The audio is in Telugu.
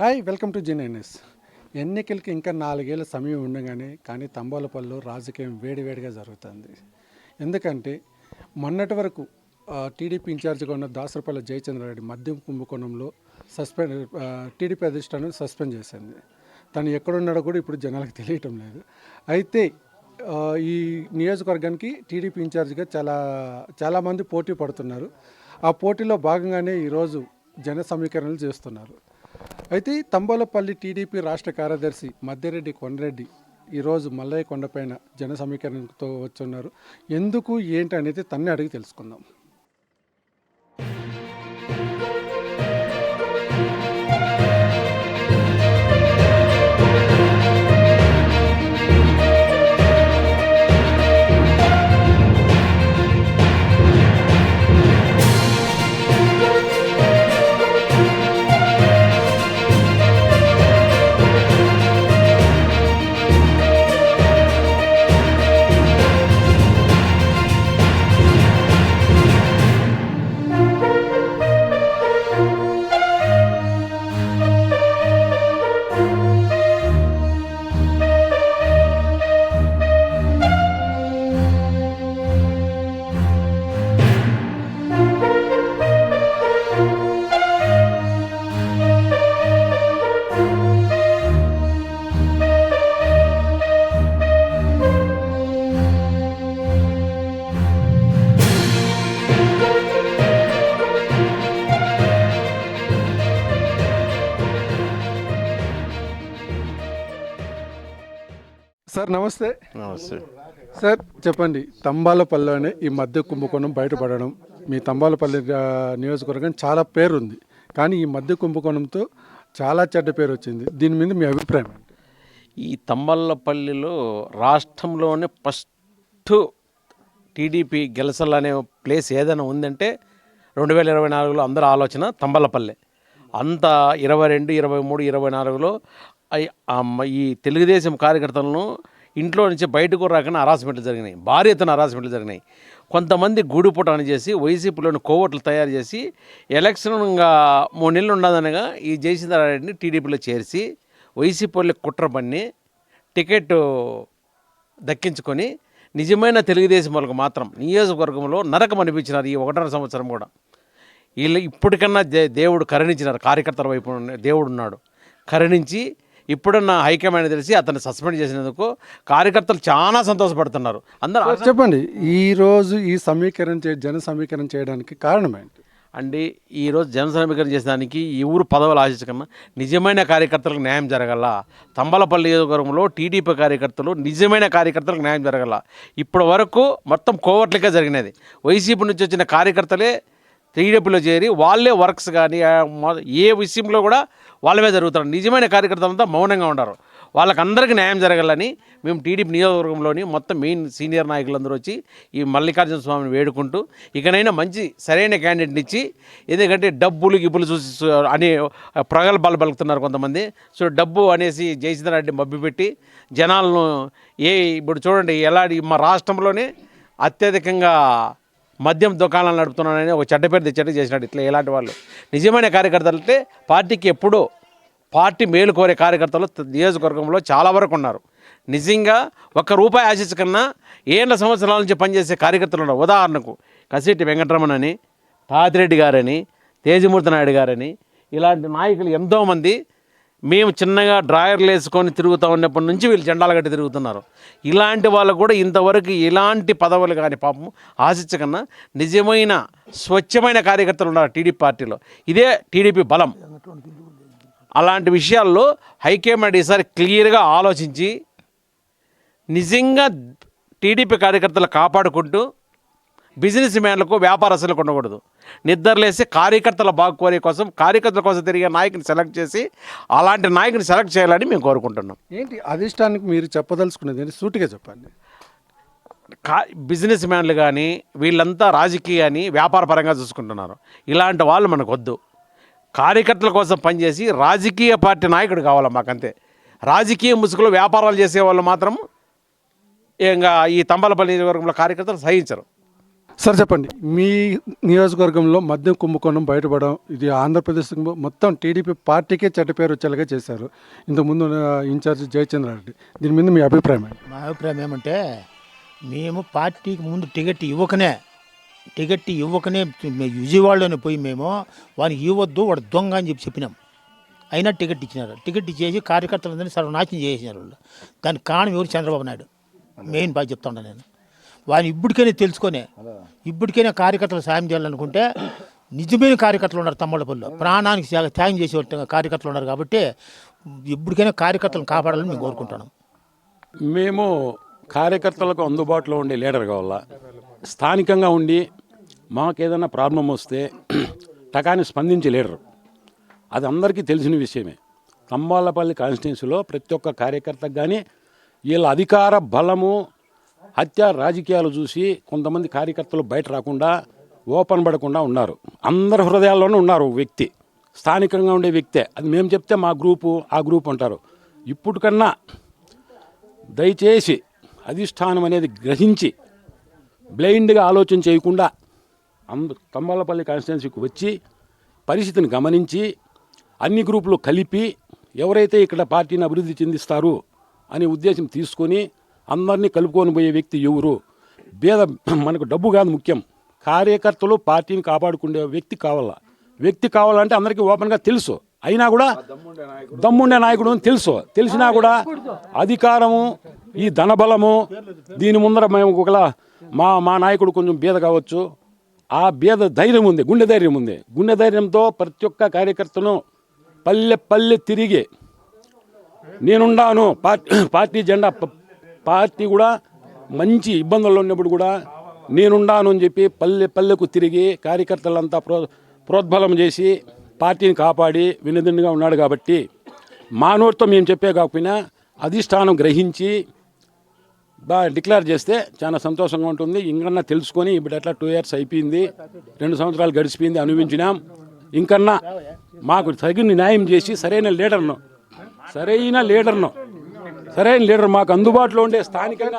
హాయ్ వెల్కమ్ టు జీఎన్ఎస్ ఎన్నికలకి ఇంకా నాలుగేళ్ళ సమయం ఉండగానే కానీ తంబాలపల్లిలో రాజకీయం వేడివేడిగా జరుగుతుంది. ఎందుకంటే మొన్నటి వరకు టీడీపీ ఇన్ఛార్జిగా ఉన్న దాసరపల్లి జయచంద్రారెడ్డి మద్యం కుంభకోణంలో సస్పెండ్ టీడీపీ అధిష్టానం సస్పెండ్ చేసింది. తను ఎక్కడున్నాడో కూడా ఇప్పుడు జనాలకు తెలియటం లేదు. అయితే ఈ నియోజకవర్గానికి టీడీపీ ఇన్ఛార్జిగా చాలా చాలామంది పోటీ పడుతున్నారు. ఆ పోటీలో భాగంగానే ఈరోజు జన సమీకరణలు చేస్తున్నారు. అయితే తంబోలపల్లి టీడీపీ రాష్ట్ర కార్యదర్శి మద్దిరెడ్డి కొండరెడ్డి ఈరోజు మల్లయ్య కొండపైన జన సమీకరణతో వచ్చున్నారు. ఎందుకు ఏంటి అనేది తన్నే అడిగి తెలుసుకుందాం. సార్ నమస్తే. నమస్తే. సార్ చెప్పండి. తంబాలపల్లిలోనే ఈ మధ్య కుంభకోణం బయటపడడం మీ తంబాలపల్లి నియోజకవర్గం చాలా పేరు ఉంది కానీ ఈ మధ్య కుంభకోణంతో చాలా చెడ్డ పేరు వచ్చింది. దీని మీద మీ అభిప్రాయం ఈ తమ్మల్లపల్లిలో రాష్ట్రంలోనే ఫస్ట్ టీడీపీ గెలసలనే ప్లేస్ ఏదైనా ఉందంటే రెండు వేల ఇరవై నాలుగులో అందరి ఆలోచన తంబల్లపల్లె అంత ఇరవై రెండు ఇరవై మూడు ఇరవై నాలుగులో ఈ తెలుగుదేశం కార్యకర్తలను ఇంట్లో నుంచి బయటకు రాకుండా హరాస్మెంట్లు జరిగినాయి. భారీ ఎత్తున హరాస్మెంట్లు జరిగినాయి. కొంతమంది గూడుపుటాన్ని చేసి వైసీపీలోని కోవట్లు తయారు చేసి ఎలక్షన్గా మూడు నెలలు ఉండదనగా ఈ జయసింద్రారెడ్డిని టీడీపీలో చేర్చి వైసీపీ వాళ్ళకి కుట్ర పన్ని టికెట్ దక్కించుకొని నిజమైన తెలుగుదేశం వాళ్ళకు మాత్రం నియోజకవర్గంలో నరకం అనిపించినారు ఈ ఒకటిన్నర సంవత్సరం కూడా. వీళ్ళు ఇప్పటికన్నా దే దేవుడు కరుణించినారు. కార్యకర్తల వైపు దేవుడు ఉన్నాడు కరుణించి ఇప్పుడున్న హైకమాండ్ తెలిసి అతన్ని సస్పెండ్ చేసినందుకు కార్యకర్తలు చాలా సంతోషపడుతున్నారు. అందరూ చెప్పండి ఈ రోజు ఈ సమీకరణ చే జన సమీకరణ చేయడానికి కారణం ఏంటి? అండి ఈరోజు జన సమీకరణ చేసేదానికి ఈ ఊరు పదవులు ఆశించకన్నా నిజమైన కార్యకర్తలకు న్యాయం జరగల తంబలపల్లి నియోజకవర్గంలో టీడీపీ కార్యకర్తలు నిజమైన కార్యకర్తలకు న్యాయం జరగల ఇప్పటి వరకు మొత్తం కోవట్లకే జరిగినది. వైసీపీ నుంచి వచ్చిన కార్యకర్తలే టీడీపీలో చేరి వాళ్ళే వర్క్స్ కానీ ఏ విషయంలో కూడా వాళ్ళ జరుగుతారు నిజమైన కార్యకర్తలంతా మౌనంగా ఉండరు. వాళ్ళకందరికీ న్యాయం జరగాలని మేము టీడీపీ నియోజకవర్గంలోని మొత్తం మెయిన్ సీనియర్ నాయకులందరూ వచ్చి ఈ మల్లికార్జున స్వామిని వేడుకుంటూ ఇకనైనా మంచి సరైన క్యాండిడేట్ని ఇచ్చి ఎందుకంటే డబ్బులు గిబ్బులు చూసి సు- అని ప్రగల్భాలు పలుకుతున్నారు కొంతమంది. సో డబ్బు అనేసి జయచంద్రారెడ్డి మబ్బిపెట్టి జనాలను ఏ ఇప్పుడు చూడండి ఎలా మా రాష్ట్రంలోనే అత్యధికంగా మద్యం దుకాణాలు నడుపుతున్నానని ఒక చెడ్డ పేరు తెచ్చట్టు చేసినాడు ఇట్లా ఇలాంటి వాళ్ళు. నిజమైన కార్యకర్తలు అంటే పార్టీకి ఎప్పుడూ పార్టీ మేలు కోరే కార్యకర్తలు నియోజకవర్గంలో చాలా వరకు ఉన్నారు. నిజంగా ఒక్క రూపాయి ఆశించకన్నా ఏళ్ళ సంవత్సరాల నుంచి పనిచేసే కార్యకర్తలు ఉన్నారు. ఉదాహరణకు కసిరెడ్డి వెంకటరమణ అని పాతిరెడ్డి గారని తేజమూర్తి నాయుడు గారని ఇలాంటి నాయకులు ఎంతోమంది మేము చిన్నగా డ్రాయర్లు వేసుకొని తిరుగుతూ ఉన్నప్పటి నుంచి వీళ్ళు జెండాలు కట్టి తిరుగుతున్నారు. ఇలాంటి వాళ్ళు కూడా ఇంతవరకు ఇలాంటి పదవులు కానీ పాపం ఆశించకన్నా నిజమైన స్వచ్ఛమైన కార్యకర్తలు ఉన్నారు టీడీపీ పార్టీలో. ఇదే టీడీపీ బలం. అలాంటి విషయాల్లో హైకమాండ్ ఈసారి క్లియర్గా ఆలోచించి నిజంగా టీడీపీ కార్యకర్తలు కాపాడుకుంటూ బిజినెస్ మ్యాన్లకు వ్యాపారస్తులకు ఉండకూడదు నిద్రలేసి కార్యకర్తల బాగుకోరే కోసం కార్యకర్తల కోసం తిరిగే నాయకుని సెలెక్ట్ చేసి అలాంటి నాయకుని సెలెక్ట్ చేయాలని మేము కోరుకుంటున్నాం. ఏంటి అధిష్టానికి మీరు చెప్పదలుచుకున్నది ఏంటి? సూటిగా చెప్పండి. కా బిజినెస్ మ్యాన్లు కానీ వీళ్ళంతా రాజకీయాన్ని వ్యాపార పరంగా చూసుకుంటున్నారు. ఇలాంటి వాళ్ళు మనకు వద్దు కార్యకర్తల కోసం పనిచేసి రాజకీయ పార్టీ నాయకుడు కావాలి మాకంతే. రాజకీయ ముసుగులో వ్యాపారాలు చేసే వాళ్ళు మాత్రం ఇంకా ఈ తంబలపల్లి నియోజకవర్గంలో కార్యకర్తలు సహించరు. సార్ చెప్పండి. మీ నియోజకవర్గంలో మద్యం కుంభకోణం బయటపడడం ఇది ఆంధ్రప్రదేశ్ మొత్తం టీడీపీ పార్టీకే చెడ్డ పేరు వచ్చేలాగా చేశారు. ఇంతకుముందు ఇన్ఛార్జ్ జయచంద్ర రెడ్డి. దీని మీద మీ అభిప్రాయం మా అభిప్రాయం ఏమంటే మేము పార్టీకి ముందు టికెట్ ఇవ్వకనే టికెట్ ఇవ్వకనే మే- విజయవాడలోనే పోయి మేము వానికి ఇవ్వద్దు వాడు దొంగ అని చెప్పి చెప్పినాం. అయినా టికెట్ ఇచ్చినారు. టికెట్ ఇచ్చేసి కార్యకర్తలందరినీ సర్వనాశనం చేసినారు వాళ్ళు. దానికి కారణం ఎవరు చంద్రబాబు నాయుడు? మెయిన్ బాగా చెప్తా నేను. వాడిని ఇప్పటికైనా తెలుసుకొని ఇప్పటికైనా కార్యకర్తలు సాయం చేయాలనుకుంటే నిజమైన కార్యకర్తలు ఉన్నారు తమ్మలపల్లిలో ప్రాణానికి త్యాగ- చేసే కార్యకర్తలు ఉన్నారు కాబట్టి ఇప్పటికైనా కార్యకర్తలను కాపాడాలని మేము కోరుకుంటున్నాం. మేము కార్యకర్తలకు అందుబాటులో ఉండే లీడర్ కావాలా? స్థానికంగా ఉండి మాకు ఏదైనా ప్రాబ్లం వస్తే టకాని స్పందించే లీడర్. అది అందరికీ తెలిసిన విషయమే. కంబాలపల్లి కాన్స్టిట్యున్సీలో ప్రతి ఒక్క కార్యకర్తకు కానీ వీళ్ళ అధికార బలము హత్య రాజకీయాలు చూసి కొంతమంది కార్యకర్తలు బయట రాకుండా ఓపెన్ పడకుండా ఉన్నారు. అందరి హృదయాల్లోనూ ఉన్నారు వ్యక్తి. స్థానికంగా ఉండే వ్యక్తే. అది మేము చెప్తే మా గ్రూపు ఆ గ్రూప్ అంటారు. ఇప్పుడు కన్నా దయచేసి అధిష్టానం అనేది గ్రహించి బ్లైండ్గా ఆలోచన చేయకుండా అందు తంబాలపల్లి కాన్స్టిట్యున్సీకి వచ్చి పరిస్థితిని గమనించి అన్ని గ్రూపులు కలిపి ఎవరైతే ఇక్కడ పార్టీని అభివృద్ధి చెందిస్తారు అనే ఉద్దేశం తీసుకొని అందరినీ కలుపుకొని పోయే వ్యక్తి ఎవరు? భేద మనకు డబ్బు కాదు ముఖ్యం. కార్యకర్తలు పార్టీని కాపాడుకునే వ్యక్తి కావాలా? వ్యక్తి కావాలంటే అందరికీ ఓపెన్గా తెలుసు. అయినా కూడా దమ్ముండే నాయకుడు అని తెలుసు. తెలిసినా కూడా అధికారము ఈ ధనబలము దీని ముందర మేము ఒకలా మా మా నాయకుడు కొంచెం బీద కావచ్చు. ఆ బీద ధైర్యం ఉంది గుండె ధైర్యం ఉంది. గుండె ధైర్యంతో ప్రతి ఒక్క కార్యకర్తను పల్లె పల్లె తిరిగి నేనుండాను. పార్టీ పార్టీ జెండా పార్టీ కూడా మంచి ఇబ్బందుల్లో ఉన్నప్పుడు కూడా నేనుండాను అని చెప్పి పల్లె పల్లెకు తిరిగి కార్యకర్తలంతా ప్రో ప్రోద్బలం చేసి పార్టీని కాపాడి వినదండిగా ఉన్నాడు కాబట్టి మా మేము చెప్పే కాకపోయినా అధిష్టానం గ్రహించి బాగా డిక్లేర్ చేస్తే చాలా సంతోషంగా ఉంటుంది. ఇంకన్నా తెలుసుకొని ఇప్పుడు ఎట్లా టూ ఇయర్స్ అయిపోయింది. రెండు సంవత్సరాలు గడిచిపోయింది అనుభవించినాం. ఇంకన్నా మాకు తగిన న్యాయం చేసి సరైన లీడర్ను సరైన లీడర్ను సరైన లీడర్ మాకు అందుబాటులో ఉండే స్థానికంగా